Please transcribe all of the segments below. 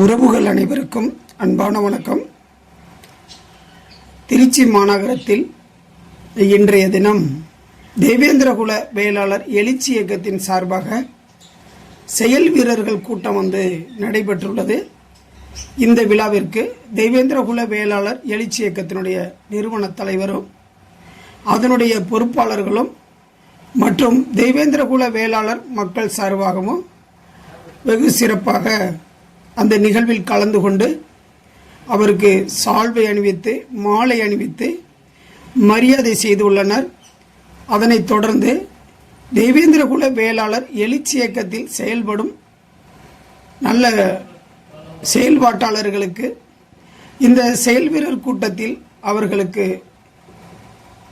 உறவுகள் அனைவருக்கும் அன்பான வணக்கம். திருச்சி மாநகரத்தில் இன்றைய தினம் தேவேந்திரகுல வேளாளர் எழுச்சி இயக்கத்தின் சார்பாக செயல் வீரர்கள் கூட்டம் வந்து நடைபெற்றுள்ளது. இந்த விழாவிற்கு தேவேந்திரகுல வேளாளர் எழுச்சி இயக்கத்தினுடைய நிறுவன தலைவரும் அதனுடைய பொறுப்பாளர்களும் மற்றும் தெய்வேந்திரகுல வேளாளர் மக்கள் சார்பாகவும் வெகு சிறப்பாக அந்த நிகழ்வில் கலந்து கொண்டு அவருக்கு சால்வை அணிவித்து மாலை அணிவித்து மரியாதை செய்துள்ளனர் அதனைத் தொடர்ந்து தெய்வேந்திரகுல வேளாளர் எழுச்சி இயக்கத்தில் செயல்படும் நல்ல செயல்பாட்டாளர்களுக்கு இந்த செயல் வீரர் கூட்டத்தில் அவர்களுக்கு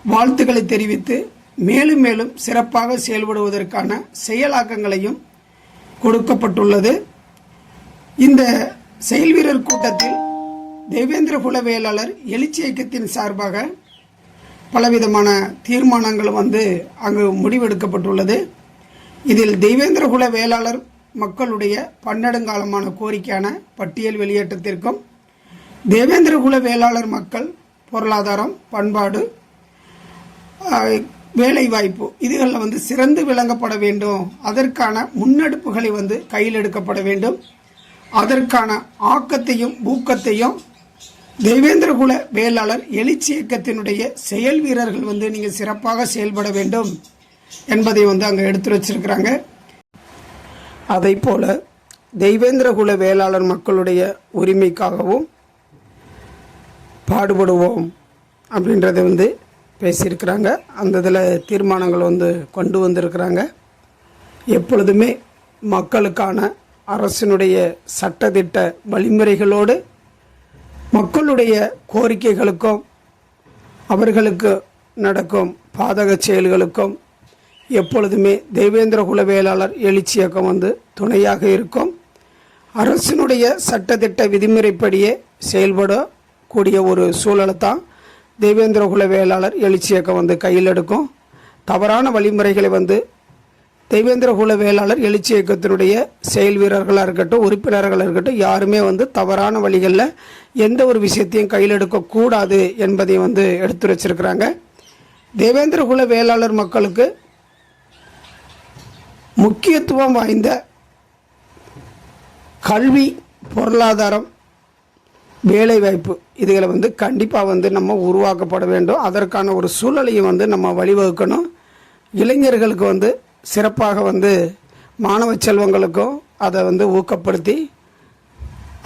வாழ்த்துக்களை தெரிவித்து மேலும் மேலும் சிறப்பாக செயல்படுவதற்கான செயலாக்கங்களையும் கொடுக்கப்பட்டுள்ளது. இந்த செயல் வீரர் கூட்டத்தில் தேவேந்திர குல வேளாளர் எழுச்சி இயக்கத்தின் சார்பாக பலவிதமான தீர்மானங்கள் வந்து அங்கு முடிவெடுக்கப்பட்டுள்ளது. இதில் தெய்வேந்திர குல வேளாளர் மக்களுடைய பன்னெடுங்காலமான கோரிக்கையான பட்டியல் வெளியேற்றத்திற்கும் தேவேந்திர குல வேளாளர் மக்கள் பொருளாதாரம் பண்பாடு வேலைவாய்ப்பு இதுகளில் வந்து சிறந்து விளங்கப்பட வேண்டும். அதற்கான முன்னெடுப்புகளை வந்து கையில் எடுக்கப்பட வேண்டும். அதற்கான ஆக்கத்தையும் ஊக்கத்தையும் தெய்வேந்திரகுல வேளாளர் எழுச்சி இயக்கத்தினுடைய செயல் வீரர்கள் வந்து நீங்கள் சிறப்பாக செயல்பட வேண்டும் என்பதை வந்து அங்கே எடுத்து வச்சிருக்கிறாங்க. அதை போல தெய்வேந்திரகுல வேளாளர் மக்களுடைய உரிமைக்காகவும் பாடுபடுவோம் அப்படின்றத வந்து பேசியிருக்கிறாங்க. அந்த இதில் தீர்மானங்கள் வந்து கொண்டு வந்திருக்கிறாங்க. எப்பொழுதுமே மக்களுக்கான அரசினுடைய சட்டத்திட்ட வழிமுறைகளோடு மக்களுடைய கோரிக்கைகளுக்கும் அவர்களுக்கு நடக்கும் பாதக செயல்களுக்கும் எப்பொழுதுமே தெய்வேந்திர குல வேளாளர் எழுச்சி இயக்கம் வந்து துணையாக இருக்கும். அரசினுடைய சட்டத்திட்ட விதிமுறைப்படியே செயல்படக்கூடிய ஒரு சூழலை தான் தெய்வேந்திர குல வேளாளர் எழுச்சி இயக்கம் வந்து கையில் எடுக்கும். தவறான வழிமுறைகளை வந்து தெய்வேந்திர குல வேளாளர் எழுச்சி இயக்கத்தினுடைய செயல் வீரர்களாக இருக்கட்டும் உறுப்பினர்களாக இருக்கட்டும் யாருமே வந்து தவறான வழிகளில் எந்த ஒரு விஷயத்தையும் கையில் எடுக்கக்கூடாது என்பதையும் வந்து எடுத்து வச்சிருக்கிறாங்க. தேவேந்திர குல வேளாளர் மக்களுக்கு முக்கியத்துவம் வாய்ந்த கல்வி பொருளாதாரம் வேலைவாய்ப்பு இதுகளை வந்து கண்டிப்பாக வந்து நம்ம உருவாக்கப்பட வேண்டும். அதற்கான ஒரு சூழலையும் வந்து நம்ம வழிவகுக்கணும். இளைஞர்களுக்கு வந்து சிறப்பாக வந்து மாணவ செல்வங்களுக்கும் அதை வந்து ஊக்கப்படுத்தி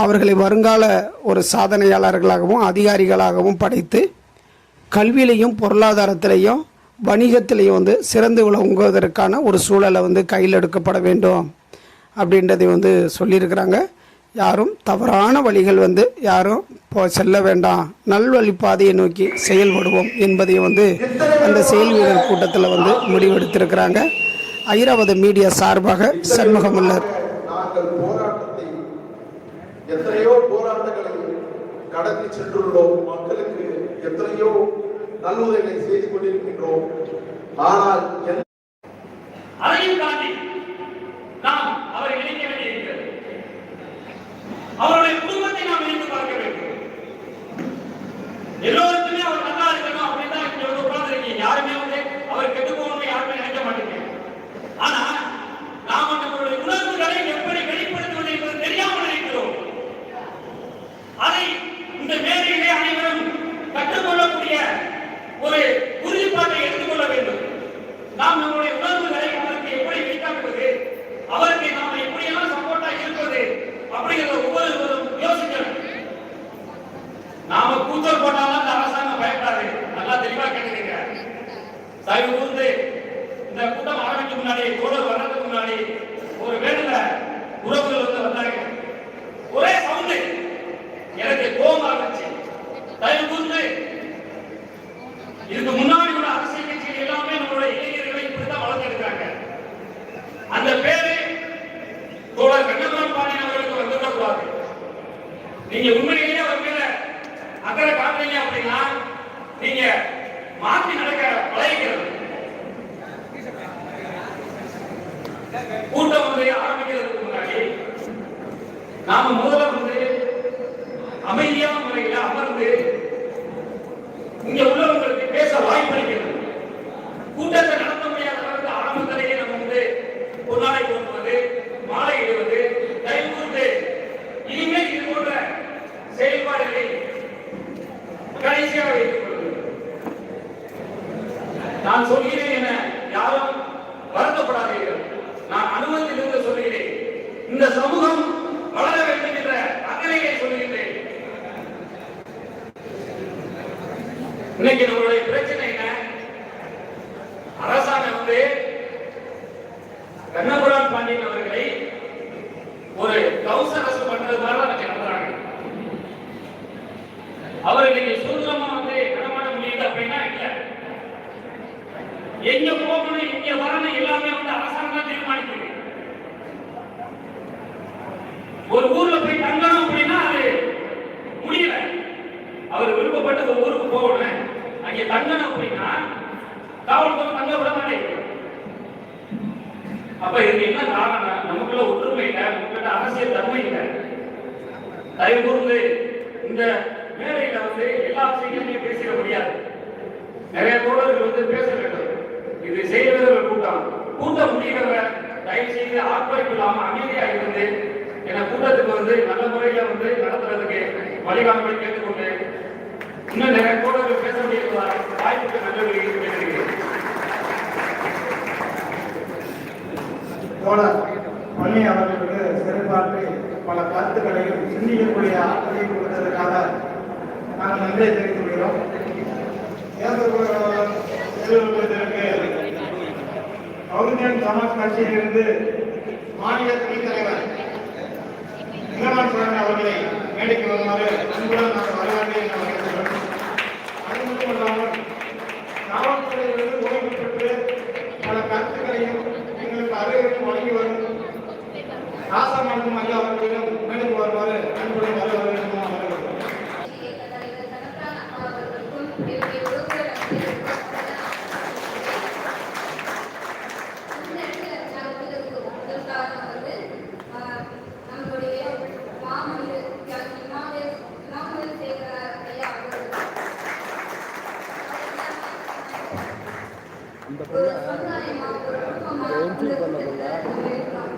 அவர்களை வருங்கால ஒரு சாதனையாளர்களாகவும் அதிகாரிகளாகவும் படைத்து கல்வியிலையும் பொருளாதாரத்திலையும் வணிகத்திலையும் வந்து சிறந்து விளங்குவதற்கான ஒரு சூழலை வந்து கையில் எடுக்கப்பட வேண்டும் அப்படின்றதை வந்து சொல்லியிருக்கிறாங்க. யாரும் தவறான வழிகள் வந்து யாரும் போ செல்ல வேண்டாம். நல்வழி பாதையை நோக்கி செயல்படுவோம் என்பதையும் வந்து அந்த செயல் வீரர் கூட்டத்தில் வந்து முடிவெடுத்திருக்கிறாங்க. ஐராவத மீடியா சார்பாக சண்முகமல்லர் நாங்கள் போராட்டத்தை எத்தனையோ போராட்டங்களை கடத்தி சென்றுள்ளோம். மக்களுக்கு எத்தனையோ நல்லுதவிகளை செய்து கொண்டிருக்கின்றோம். ஆனால் அதையும் தாண்டி நாம் அவரை இணைக்க வேண்டியிருக்கிறது. அவருடைய குடும்பத்தை நாம் இணைத்து பார்க்க வேண்டும். எல்லோருக்குமே அவர் நல்லா இருக்கணும் அப்படின்னு தான் இங்க வந்து உட்கார்ந்துருக்கீங்க யாருமே வந்து அவர் கெட்டு போகணும்னு யாருமே நினைக்க மாட்டீங்க ஆனா நாம நம்மளுடைய உணர்வுகளை எப்படி வெளிப்படுத்துவது என்பது தெரியாமல் இருக்கிறோம் அதை இந்த மேடையிலே அனைவரும் கற்றுக்கொள்ளக்கூடிய ஒரு உறுதிப்பாட்டை எடுத்துக்கொள்ள வேண்டும் நாம் நம்முடைய உணர்வுகளை அவருக்கு எப்படி வெளிக்காட்டுவது அவருக்கு நாம எப்படியெல்லாம் சப்போர்ட்டா இருப்பது அப்படிங்கிறத ஒவ்வொருவரும் யோசிக்கணும் நாம கூச்சல் போட்டாலும் அந்த அரசாங்கம் பயப்படாது. நல்லா தெளிவா கேட்டுக்கங்க. தயவு கூர்ந்து இந்த கூட்டம் ஆரம்பிக்கும் முன்னாடி தோழர் வர்றதுக்கு முன்னாடி ஒரு வேணுல உறவுகள் வந்து வந்தாங்க. ஒரே சவுண்டு எனக்கு கோபம் ஆரம்பிச்சு தயவு கூர்ந்து இதுக்கு முன்னாடி உள்ள அரசியல் கட்சிகள் எல்லாமே நம்மளுடைய இளைஞர்களை இப்படித்தான் வளர்த்தெடுக்காங்க அந்த பேரு தோழர் கண்ணபுரம் பாண்டியன் அவர்களுக்கு வந்துடக்கூடாது. நீங்க உண்மையிலேயே அக்கறை காட்டுறீங்க அப்படின்னா நீங்க மாற்றி நடக்க பழகிக்கிறது. கூட்டம் ஒன்றை ஆரம்பிக்கிறதுக்கு முன்னாடி நாம முதல்ல வந்து அமைதியான முறையில் அமர்ந்து இங்க உள்ளவங்களுக்கு பேச வாய்ப்பு அளிக்கிறது கூட்டத்தை நடத்த முடியாத அளவுக்கு ஆரம்பத்திலேயே நம்ம வந்து ஒரு நாளை மாலை இடுவது தயவு கூர்ந்து இனிமேல் இது போன்ற செயல்பாடுகளை கடைசியாக வைத்துக் நான் சொல்கிறேன் என யாரும் வருத்தப்படாதீர்கள். நான் அனுமதியிலிருந்து சொல்கிறேன். இந்த சமூகம் வளர வேண்டும் என்ற அக்கறையை சொல்கிறேன் இன்னைக்கு நம்மளுடைய பிரச்சனை என்ன அரசாங்கம் வந்து கண்ணபுரான் பாண்டியன் அவர்களை ஒரு ஹவுஸ் அரெஸ்ட் பண்றது மாதிரி தான் எனக்கு நடத்துறாங்க அவர் இன்னைக்கு சுதந்திரமா வந்து நடமாட முடியுது அப்படின்னா இல்ல எங்க போகணும் இங்க வரணும் எல்லாமே வந்து அரசாங்கம் தான் தீர்மானிக்குது. ஒரு ஊர்ல போய் தங்கணும் அப்படின்னா அது முடியல. அவர் விருப்பப்பட்டு ஒரு ஊருக்கு போகணும். அங்க தங்கணும் அப்படின்னா காவல்துறை தங்க விட மாட்டேங்குது. அப்ப இதுக்கு என்ன காரணம்? நமக்குள்ள ஒற்றுமை இல்லை நமக்கிட்ட அரசியல் தன்மை இல்லை. தயவு கூர்ந்து இந்த மேடையில வந்து எல்லா விஷயங்களையும் பேசிட முடியாது. நிறைய தோழர்கள் வந்து பேச வேண்டும். இதை செய்வர்கள் கூட்டம். கூட்டம் முடிகிறவ தயவு செய்து ஆர்ப்பாய்ப்பு இல்லாம அமைதியா இருந்து என கூட்டத்துக்கு வந்து நல்ல முறையில வந்து நடத்துறதுக்கு வழிகாட்டுகளை கேட்டுக்கொண்டு இன்னும் நிறைய தோழர்கள் பேச வேண்டியிருப்பதா வாய்ப்புக்கு நல்ல கேட்டுக்கிறேன் தோழர் பள்ளி அவர்களுக்கு சிறப்பாற்றி பல கருத்துக்களையும் சிந்திக்கக்கூடிய ஆற்றலையும் கொடுத்ததற்காக நாங்கள் நன்றியை தெரிவித்துக் கொள்கிறோம். தேர்தலுக்கு பகுஜன் சமாஜ் கட்சியிலிருந்து மாநில துணைத் தலைவர் இங்கமான் சரண் அவர்களை மேடைக்கு வருமாறு அன்புடன் நாங்கள் வரவேற்கிறேன் அது மட்டும் அது மட்டுமல்லாமல் காவல்துறையிலிருந்து ஓய்வு பெற்று பல கருத்துக்களையும் எங்களுக்கு அறிவுரையும் வழங்கி வரும் ராசமாண்டும் ஐயா அவர்களிடம் மேடைக்கு வருமாறு அன்புடன் வரவேற்கிறோம் Thank you. அந்த பொண்ணை என்ட்ரி பண்ண